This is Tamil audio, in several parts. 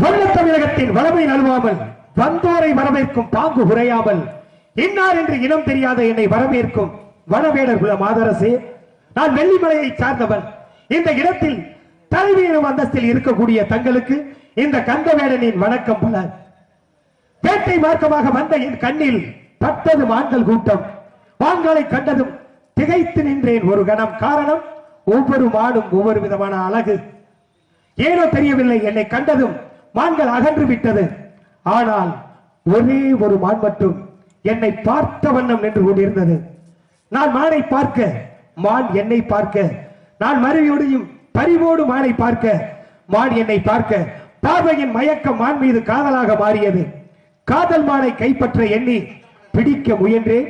சொல்ல தமிழகத்தின் வளமை நல்வாமல் வந்தோரை வரவேற்கும் பாங்கு உரையாமல் இன்னார் என்று இனம் தெரியாத என்னை வரவேற்கும் வனவேடர் குல மாதரசே நான் வெள்ளிமலையை சார்ந்தவன். இந்த இடத்தில் தலைவி அந்தஸ்தில் இருக்கக்கூடிய தங்களுக்கு இந்த கந்தவேடனின் வணக்கம் பல. வேட்டை மார்க்கமாக வந்த என் கண்ணில் பட்டது மான்கள் கூட்டம். மான்களை கண்டதும் திகைத்து நின்றேன் ஒரு கணம். காரணம் ஒவ்வொரு மாடும் ஒவ்வொரு விதமான அழகு. ஏனோ தெரியவில்லை என்னை கண்டதும் மான்கள் அகன்று விட்டது. ஆனால் ஒரே ஒரு மான் மட்டும் என்னை பார்த்த வண்ணம் நின்று கொண்டிருந்தது. நான் மானை பார்க்க மான் என்னை பார்க்க நான் மறுபடியும் பரிவோடு மானை பார்க்க மான் என்னை பார்க்க பார்வையின் மயக்கம் மான் மீது காதலாக மாறியது. காதல் மானை கைப்பற்ற எண்ணி பிடிக்க முயன்றே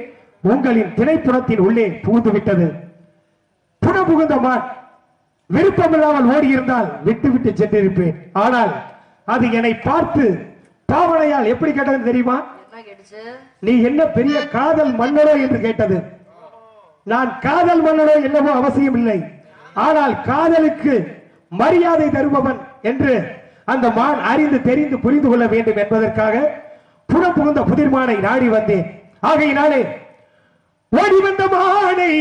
உங்களின் திரைப்புறத்தின் உள்ளே புகுந்து விட்டது. புன புகுந்த மான் விருப்பமில்லாமல் ஓடியிருந்தால் விட்டு விட்டு சென்றிருப்பேன். ஆனால் அது என்னை பார்த்து பாவனையால் எப்படி கேட்டது தெரியுமா? நீ என்ன பெரிய காதல் மன்னரோ என்று கேட்டது. நான் காதல் மன்னரோ என்னவோ அவசியம் இல்லை. ஆனால் காதலுக்கு மரியாதை தருபவன் என்று அந்த மான் அறிந்து தெரிந்து புரிந்து கொள்ள வேண்டும் என்பதற்காக புன புகுந்த புதிர்மானை நாடி வந்தேன். ஆகையினாலே ஓடி வந்த மானை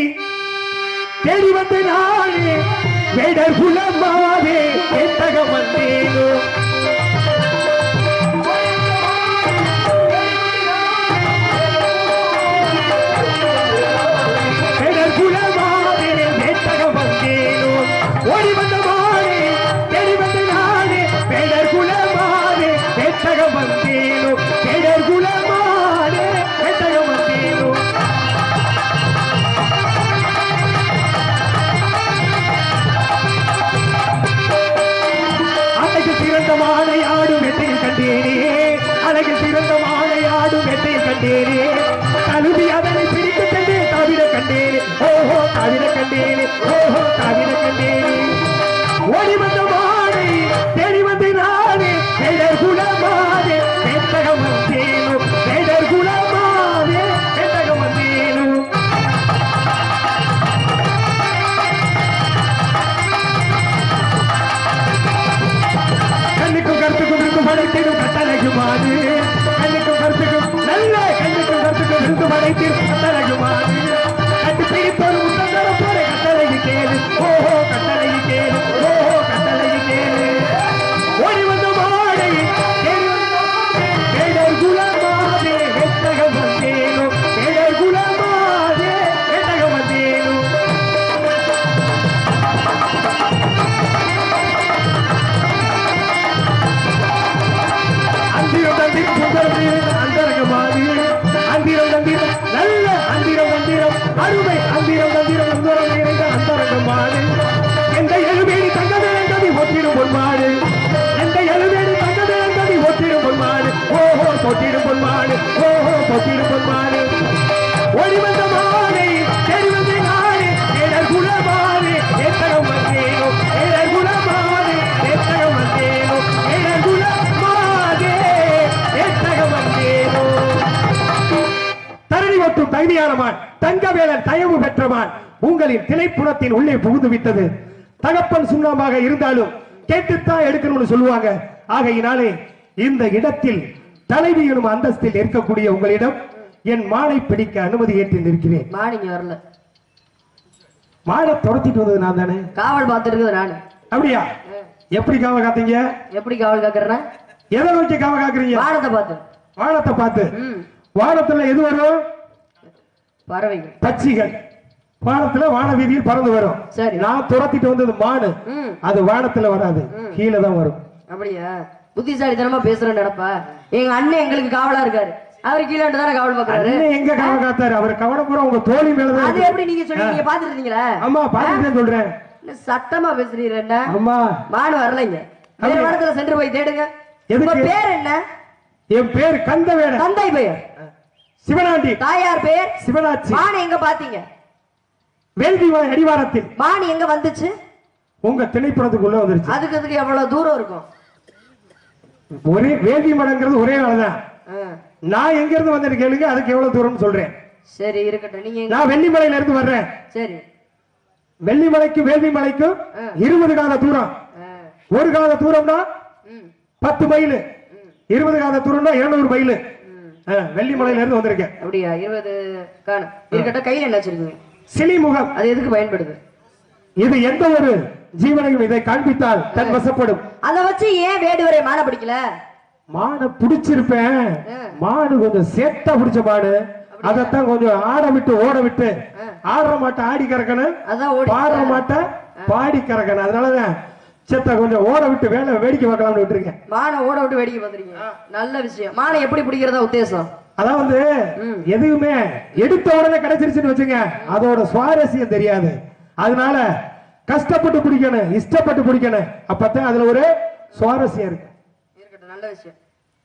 தேடி வந்த நாளே வேடர் குலமாவே ஓடி வந்த தகுதியானமான் தங்கவேலன் தயவு பெற்றமான் உங்களின் திரைப்புறத்தின் உள்ளே புகுந்து விட்டது. தகப்பன் சுண்ணமாக இருந்தாலும் கேட்டுத்தான் எடுக்கணும்னு சொல்லுவாங்க. ஆகையினாலே இந்த இடத்தில் தலைவி எனும் அந்தஸ்தில் இருக்கக்கூடிய உங்களிடம் என் மானை பிடிக்க அனுமதி ஏற்று நிற்கிறேன். மாடிங்க வரல. மானை துரத்திட்டு வந்தது நான் தானே? காவல் பார்த்துட்டு இருக்குது நானு. அப்படியா? எப்படி காவ காத்தீங்க? எப்படி காவல் காக்குறேன் எதை நோக்கி காவ காக்குறீங்க? வானத்தை பார்த்து. வானத்தை பார்த்து. வானத்துல எது வரும்? பறவைகள். பட்சிகள். வானத்துல வான வீதியில் பறந்து வரும். சரி. நான் துரத்திட்டு வந்தது மானு. ம். அது வானத்துல வராது. கீழே தான் வரும். அப்படியா? புத்திசாலித்தனமா பேசுறேன் நினைப்பா. எங்க அண்ணன் எங்களுக்கு காவலா இருக்காரு. அவரு கீழே தானே காவல் பாக்குறாரு எங்க காவ காத்தாரு? அவர் கவனம் பூரா உங்க தோழி மேலதான் அது. எப்படி நீங்க சொல்லி நீங்க பாத்துட்டு இருந்தீங்களா ஆமா பாத்துட்டு சொல்றேன். சட்டமா பேசுறீங்க என்ன? அம்மா மானு வரலைங்க. வேற? இடத்துல சென்று போய் தேடுங்க? உங்க பேர் என்ன? என் பேர் கந்தவேட தந்தை பெயர். சிவனாண்டி. தாயார் பெயர் சிவனாட்சி. மானு எங்க பாத்தீங்க? வேள்வி அடிவாரத்தில். மானு எங்க வந்துச்சு? உங்க திணைப்புறத்துக்குள்ள வந்துருச்சு. அதுக்கு அதுக்கு எவ்வளவு தூரம் இருக்கும்? ஒரே வேள்வி மடங்கிறது ஒரே நாள்தான் நான் எங்க இருந்து வந்தேன்னு கேளுங்க அதுக்கு எவ்வளவு தூரம்னு சொல்றேன். சரி இருக்கட்டும். நீங்க நான் வெள்ளிமலையில இருந்து வர்றேன். சரி. வெள்ளிமலைக்கும் வேள்வி மலைக்கும். இருபது கால தூரம். ஒரு கால தூரம்னா பத்து மைல் இருபது காத தூரம்னா இருநூறு மைல் வெள்ளிமலையில இருந்து வந்திருக்கேன். அப்படியா? இருபது காண. இருக்கட்டும் கையில என்ன வச்சிருக்கீங்க? சிலிமுகம். அது எதுக்கு பயன்படுது? இது எந்த ஒரு ஜீவனையும் இதை காண்பித்தால் தன் வசப்படும் அத வச்சு ஏன் வேடுவரை மாலை பிடிக்கல? மானை பிடிச்சிருப்பேன். மாடு கொஞ்சம் சேட்டா பிடிச்ச மாடு. அதத்தான் கொஞ்சம் ஆட விட்டு ஓட விட்டு. ஆடுற மாட்டை ஆடி கறக்கணும். பாடுற மாட்டை பாடி கறக்கணும். அதனாலதான் செத்த கொஞ்சம் ஓட விட்டு வேலை வேடிக்கை பார்க்கலாம்னு விட்டுருக்கேன் மானை ஓட விட்டு வேடிக்கை பார்த்துருக்கீங்க. நல்ல விஷயம். மானை எப்படி பிடிக்கிறதா உத்தேசம்? அதாவது எதுவுமே எடுத்த உடனே கிடைச்சிருச்சுன்னு வச்சுங்க அதோட சுவாரஸ்யம் தெரியாது. அதனால கஷ்டப்பட்டு பிடிக்கணும் இஷ்டப்பட்டு பிடிக்கணும். அப்பதான் அதுல ஒரு சுவாரஸ்யம் இருக்கு. நல்ல விஷயம்.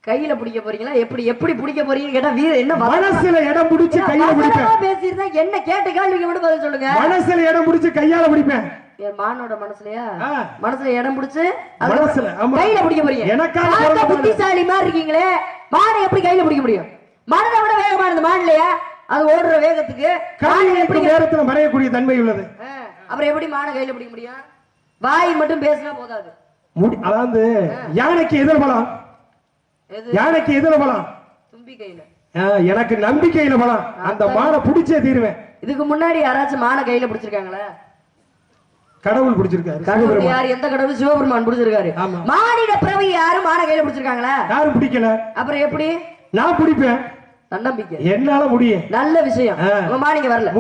கையில பிடிக்க போறீங்களா? எப்படி எப்படி பிடிக்க போறீங்கன்னு கேட்டா வீர என்ன மனசுல இடம் பிடிச்சு கையில பிடிப்பேன். என்ன கேட்ட கேள்விக்கு மட்டும் பதில் சொல்லுங்க. மனசுல இடம் பிடிச்சு கையால பிடிப்பேன். என் மானோட மனசுலயா. மனசுல இடம் பிடிச்சு மனசுல. கையில பிடிக்க போறீங்க. எனக்காக. புத்திசாலி மாதிரி இருக்கீங்களே. மானை எப்படி கையில பிடிக்க முடியும்? மனதை விட வேகமானது மான் இல்லையா அது ஓடுற வேகத்துக்கு. மானை கல்வி எப்படி நேரத்துல மறையக்கூடிய தன்மை உள்ளது. அப்புறம் எப்படி மானை கையில பிடிக்க முடியும்? வாய் மட்டும் பேசினா போதாது. அதாவது யானைக்கு எதிர்பலம். யானைக்கு தும்பி கையில எனக்கு நம்பிக்கையில பலம். அந்த மானை பிடிச்சே தீருவேன். இதுக்கு முன்னாடி யாராச்சும் மானை கையில பிடிச்சிருக்காங்களா? கடவுள் பிடிச்சிருக்காரு. யார் எந்த கடவுள் சிவபெருமான் பிடிச்சிருக்காரு. மானிட பிறவி யாரும் மானை கையில பிடிச்சிருக்காங்களா? யாரும் பிடிக்கல. அப்புறம் எப்படி? நான் பிடிப்பேன். தன்னம்பிக்கை. என்னால முடியும் நல்ல விஷயம். மானிங்க வரல.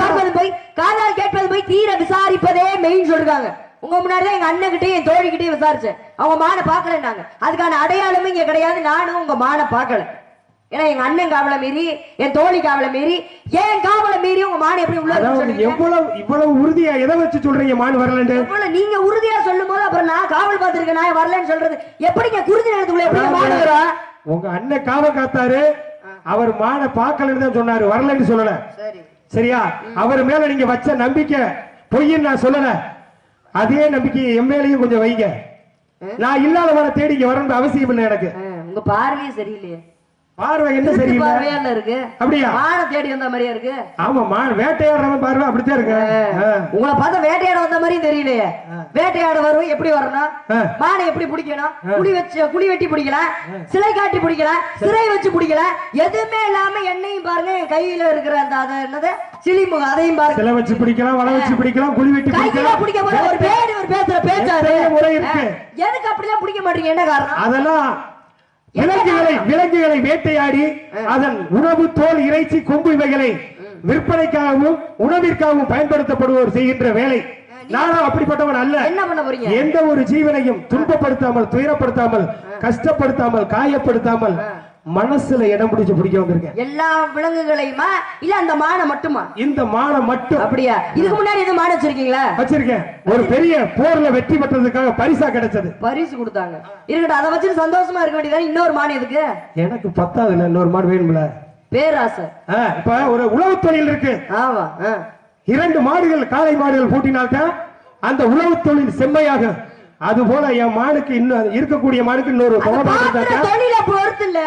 பார்ப்பது போய் காதால் போய் தீர விசாரிப்பதே மெயின் சொல்றாங்க. உங்க முன்னாடி தான் எங்க அண்ணன் என் தோழி கிட்டயும் விசாரிச்சேன். அவங்க மானை பார்க்கலன்னாங்க. அதுக்கான அடையாளமும் இங்க கிடையாது. நானும் உங்க மானை பார்க்கல. ஏன்னா எங்க அண்ணன் காவலை மீறி என் தோழி காவலை மீறி ஏன் காவலை மீறி உங்க மானை எப்படி உள்ள? எவ்வளவு இவ்வளவு உறுதியா எதை வச்சு சொல்றீங்க மான் வரலன்ட்டு? எவ்வளவு நீங்க உறுதியா சொல்லும் போது அப்புறம் நான் காவல் பார்த்திருக்கேன் நான் வரலன்னு சொல்றது? எப்படிங்க குருதி நேரத்துக்குள்ள எப்படி மாடு வரும் உங்க அண்ணன் காவ காத்தாரு. அவர் மானை பார்க்கலன்னு தான் சொன்னாரு. வரலன்னு சொல்லல. சரி. சரியா? அவர் மேல நீங்க வச்ச நம்பிக்கை பொய்ன்னு நான் சொல்லல. அதே நம்பிக்கையை என் மேலையும் கொஞ்சம் வைங்க. நான் இல்லாதவரை தேடி இங்க வரணும் அவசியம் இல்லை எனக்கு. உங்க பார்வையே சரியில்லையே. பார்வை என்ன சரியில்லை இருக்கு. அப்படியா? மானை தேடி வந்த மாதிரியா இருக்கு. ஆமா மான் வேட்டையாடுறவன் பார்வை அப்படித்தான் இருக்கு. உங்களை பார்த்தா வேட்டையாட வந்த மாதிரியும் தெரியலையே. வேட்டையாட வரும் எப்படி வரணும். மானை எப்படி பிடிக்கணும்? குழி வச்சு குழி வெட்டி பிடிக்கலாம் சிலை காட்டி பிடிக்கலாம் சிறை வச்சு பிடிக்கலாம் எதுவுமே இல்லாம என்னையும் பாருங்க என் கையில இருக்கிற அந்த அதை என்னது? சிலிமுகம் அதையும் பாருங்க. சிலை வச்சு பிடிக்கலாம் வலை வச்சு பிடிக்கலாம் குழி வெட்டி பிடிக்கலாம். பிடிக்க போது ஒரு பேர் ஒரு பேசுற பேச்சாரு. எதுக்கு அப்படிலாம் பிடிக்க மாட்டீங்க? என்ன காரணம்? அதெல்லாம் விலங்குகளை விலங்குகளை வேட்டையாடி அதன் உணவு தோல் இறைச்சி கொம்பு இவைகளை விற்பனைக்காகவும் உணவிற்காகவும் பயன்படுத்தப்படுவோர் செய்கின்ற வேலை. நானும் அப்படிப்பட்டவன் அல்ல. எந்த ஒரு ஜீவனையும் துன்பப்படுத்தாமல் துயரப்படுத்தாமல் கஷ்டப்படுத்தாமல் காயப்படுத்தாமல் மனசுல இடம் பிடிச்சு பிடிக்க வந்திருக்கேன் எல்லா விலங்குகளையுமா? இல்ல அந்த மானை மட்டுமா? இந்த மானை மட்டும். அப்படியா? இதுக்கு முன்னாடி எதுவும் மானை வச்சிருக்கீங்களா? வச்சிருக்கேன். ஒரு பெரிய போர்ல வெற்றி பெற்றதுக்காக பரிசா கிடைச்சது. பரிசு கொடுத்தாங்க. இருக்கட்டும் அதை வச்சு சந்தோஷமா இருக்க வேண்டியது இன்னொரு மான் எதுக்கு? எனக்கு பத்தாவது இல்ல இன்னொரு மாடு வேணும்ல. பேராசை. இப்ப ஒரு உழவு தொழில் இருக்கு. ஆமா. இரண்டு மாடுகள் காளை மாடுகள் பூட்டினால்தான் அந்த உழவு தொழில் செம்மையாக அது போல என் மானுக்கு இன்னும் இருக்கக்கூடிய மானுக்கு இன்னொரு தொழில பொறுத்து இல்ல.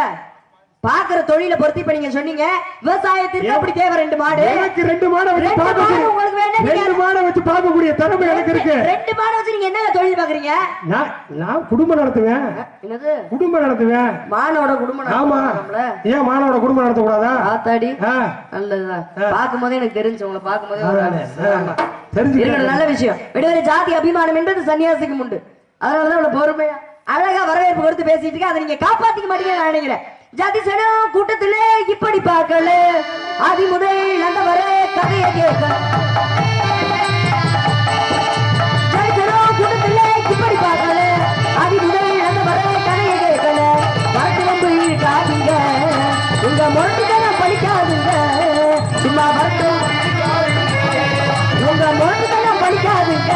பாக்குற தொழில பொறுத்து இப்ப நீங்க சொன்னீங்க. விவசாயத்திற்கு அப்படி தேவை ரெண்டு மாடு. எனக்கு ரெண்டு மாடை வச்சு பார்க்கக்கூடிய உங்களுக்கு வேணா நீங்க- ரெண்டு மாடை வச்சு பார்க்கக்கூடிய திறமை எனக்கு இருக்கு. ரெண்டு மாடு வச்சு நீங்க என்ன தொழில் பாக்குறீங்க? நான் நான் குடும்பம் நடத்துவேன். என்னது? குடும்பம் நடத்துவேன். மானோட குடும்பம் ஆமா. ஏன் மானோட குடும்பம் நடத்தக்கூடாதா? ஆத்தாடி. ஆ, நல்லதுதான். பாக்கும்போதே எனக்கு தெரிஞ்சு உங்களை பாக்கும்போதே இருக்கட்டும், நல்ல விஷயம். விடுதலை ஜாதி அபிமானம் என்பது சன்னியாசிக்கு உண்டு. அதனாலதான் பொறுமையா அழகா வரவேற்பு கொடுத்து பேசிட்டு இருக்க அதை நீங்க காப்பாத்திக்க மாட்டீங்கன்னு நான் நினைக்கிறேன். ஜாதி சனம் கூட்டத்திலே இப்படி பார்க்கல. ஆதி முதல் அந்த வர கதையை கேட்க. ஜாதி இப்படி பார்க்கல. ஆதி முதல் அந்த வர கதையை கேட்கல. வரட்டு காதுங்க. உங்க மொழித்தனம் படிக்காதுங்க. சும்மா வரட்டும் உங்க மொழித்தனம் படிக்காதுங்க.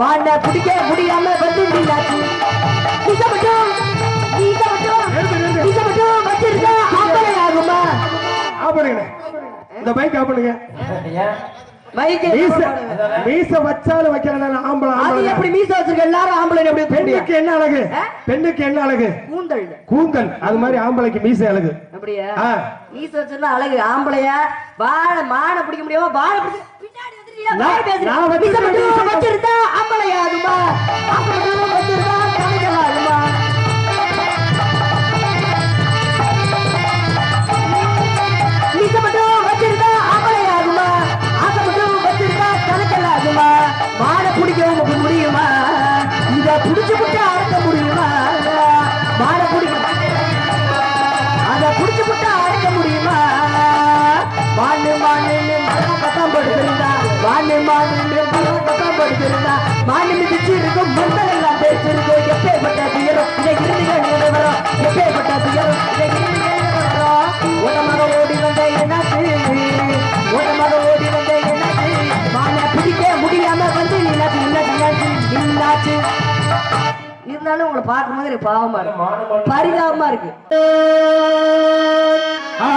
மாட பிடிக்க முடியாம வந்து மட்டும் மட்டும் மட்டும் வச்சிருந்தா ஆம்பளை ஆகுமா? இந்த பைக் ஆப்படுங்க மைக்கே மீச வச்சாலும் வைக்கிறனால ஆம்பளை ஆம்பளை எப்படி மீச வச்சிருக்க? எல்லாரும் ஆம்பளை எப்படி பெண்ணுக்கு என்ன அழகு? பெண்ணுக்கு என்ன அழகு? கூந்தல். கூந்தல். அது மாதிரி ஆம்பளைக்கு மீசை அழகு. அப்படியா. மீச வச்சிருந்தா அழகு. ஆம்பளையா? வாழ மான பிடிக்க முடியாம? வாழ பிடிக்க? நான்- வச்சிருந்தா ஆம்பளை மட்டும் வச்சிருந்தா மானு மானுன்னு மரம் கத்தம் படுத்திருந்தா மானு மிதிச்சு இருக்கும் மந்தல் எல்லாம் பேசிருக்கும் எப்பேற்பட்ட துயரம் இதை இருந்து வரும் எப்பேற்பட்ட துயரம் இதை இருந்து வரும் உடமாக ஓடி வந்த என்னாச்சு உடமாக ஓடி வந்த என்னாச்சு மானை பிடிக்க முடியாம வந்து என்னாச்சு என்னாச்சு என்னாச்சு இருந்தாலும் உங்களை பார்க்கும்போது எனக்கு பாவமா இருக்கு. பரிதாபமா இருக்கு. ஆ,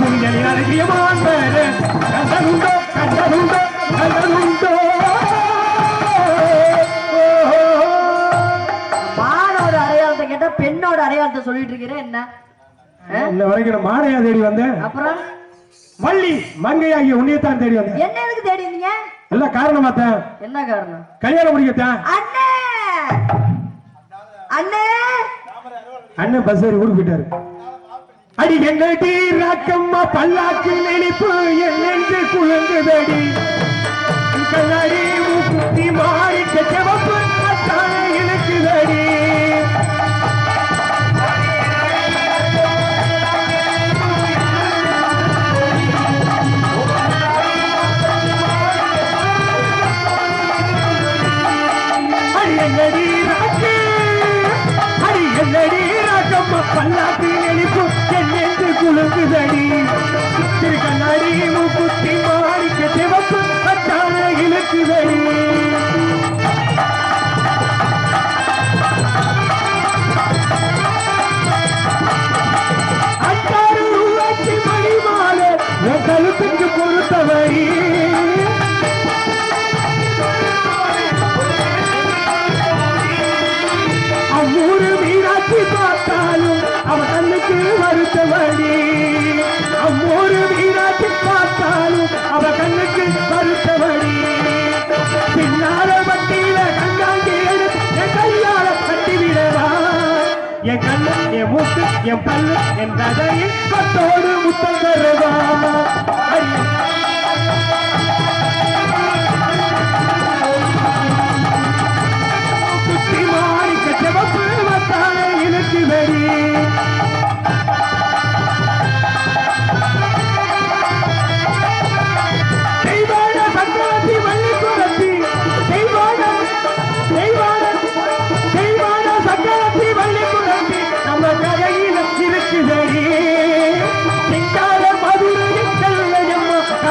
அழகிய மாண்பர மானோட அடையாளத்தை கேட்டா பெண்ணோட அடையாளத்தை சொல்லிட்டு இருக்கிறேன் என்ன? இன்ன வரைக்கும் மானையா தேடி வந்தேன் அப்புறம் வள்ளி மங்கையாகிய உன்னையத்தான் தேடி வந்தேன் என்ன எதுக்கு தேடி இருந்தீங்க எல்லாம் என்ன காரணம் கல்யாணம் முடிக்கத்தான் அண்ணே அண்ணே அண்ணன் பஸ் ஏறி ஊருக்கு போயிட்டாரு அடி எங்கள் ராக்கம்மா பல்லாக்கு நெளிப்பு என்று நெஞ்சு குழங்குதடி கண்ணாடி மூக்குத்தி மாறிக்க வருத்தவடி அம்மூரு வீராட்டி பார்த்தாலும் அவ கண்ணுக்கு வருத்தவடி பின்னால வட்டியில கண்ணாண்டி என் கையால கட்டிவிடவா என் கண்ணு என் மூக்கு என் பல்லு என் ததையில் கத்தோடு முத்தம் தருவா. ஐயா குத்தி மாறிக்க சிவப்பு வத்தான இழுக்கு வெடி.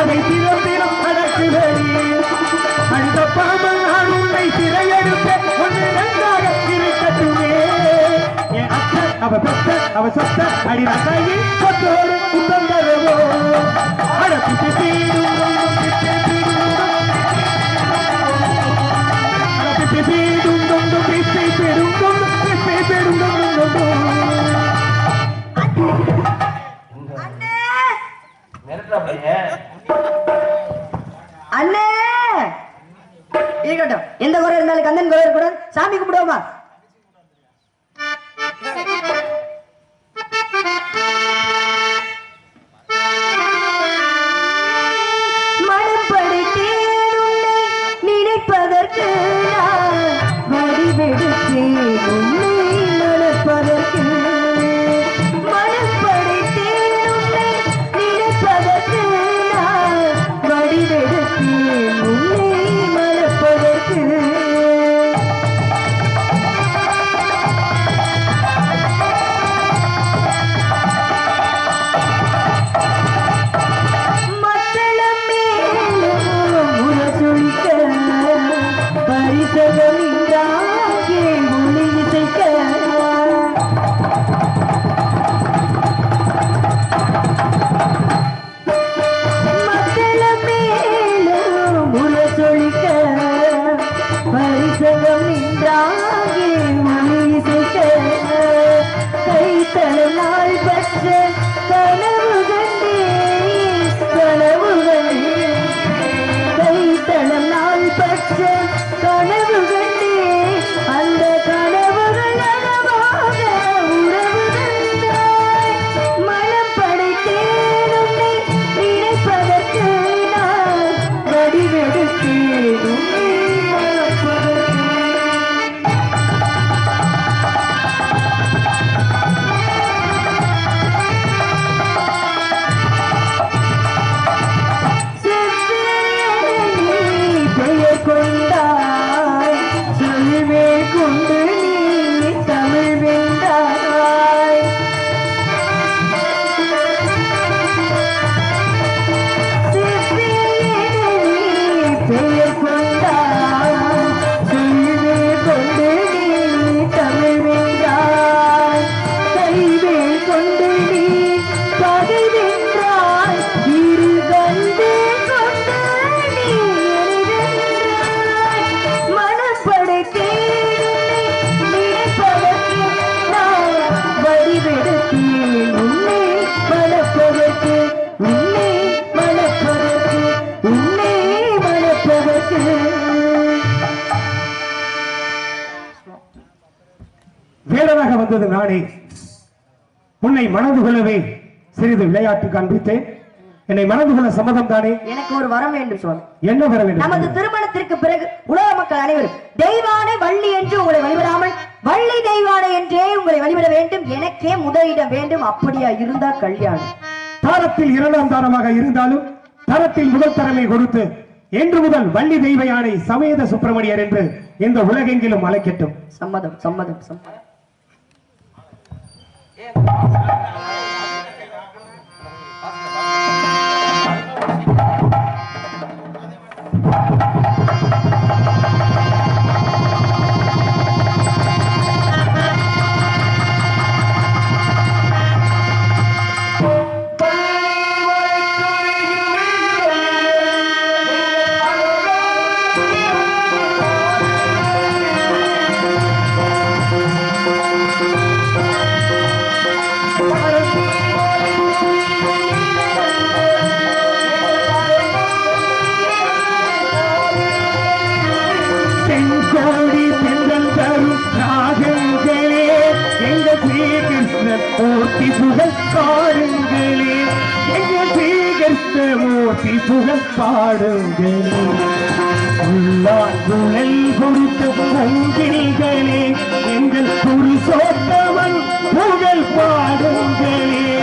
கதை தினம் தினம் நடக்குதடி அந்த பாமல் நான் உன்னை சிறையெடுப்பேன் ஒன்று ரெண்டாக இருக்கட்டுமே என் அத்தை அவ பெத்த அவ சொத்த அடி நகையில் சொத்தோடு குத்தம் தருவோ அட தொங்கும் பிப்பி பெரும் பெரும் தொங்கும் மிரட்டுறாப்லையே. அண்ணே! இருக்கட்டும். எந்த குறை இருந்தாலும் கந்தன் குறை இருக்கக்கூடாது சாமி கும்பிடுவோமா? জন্য வந்தது நானே உன்னை மணந்து கொள்ளவே சிறிது விளையாட்டு காண்பித்தேன் என்னை மறந்து கொள்ள சம்மதம் தானே? எனக்கு ஒரு வரம் வேண்டும் சுவாமி. என்ன வர நமது வேண்டும் திருமணத்திற்கு பிறகு உலக மக்கள் அனைவரும் தெய்வானை வள்ளி என்று உங்களை வழிபடாமல் வள்ளி தெய்வானை என்றே உங்களை வழிபட வேண்டும் எனக்கே முதலிடம் வேண்டும் அப்படியா இருந்தா கல்யாணம்? தாரத்தில் இரண்டாம் தாரமாக இருந்தாலும் தரத்தில் முதல் தரமை கொடுத்து என்று முதல் வள்ளி தெய்வ யானை சமேத சுப்பிரமணியர் என்று இந்த உலகெங்கிலும் அழைக்கட்டும். சம்மதம் சம்மதம் சம்மதம். É, மூர்த்தி புகழ் பாடுங்களே எங்கள் ஸ்ரீகிருஷ்ண மூர்த்தி புகழ் பாடுங்களே உள்ளார் குழல் கொடுத்த பொங்கில்களே எங்கள் குறி புருஷோத்தமன் புகழ் பாடுங்களே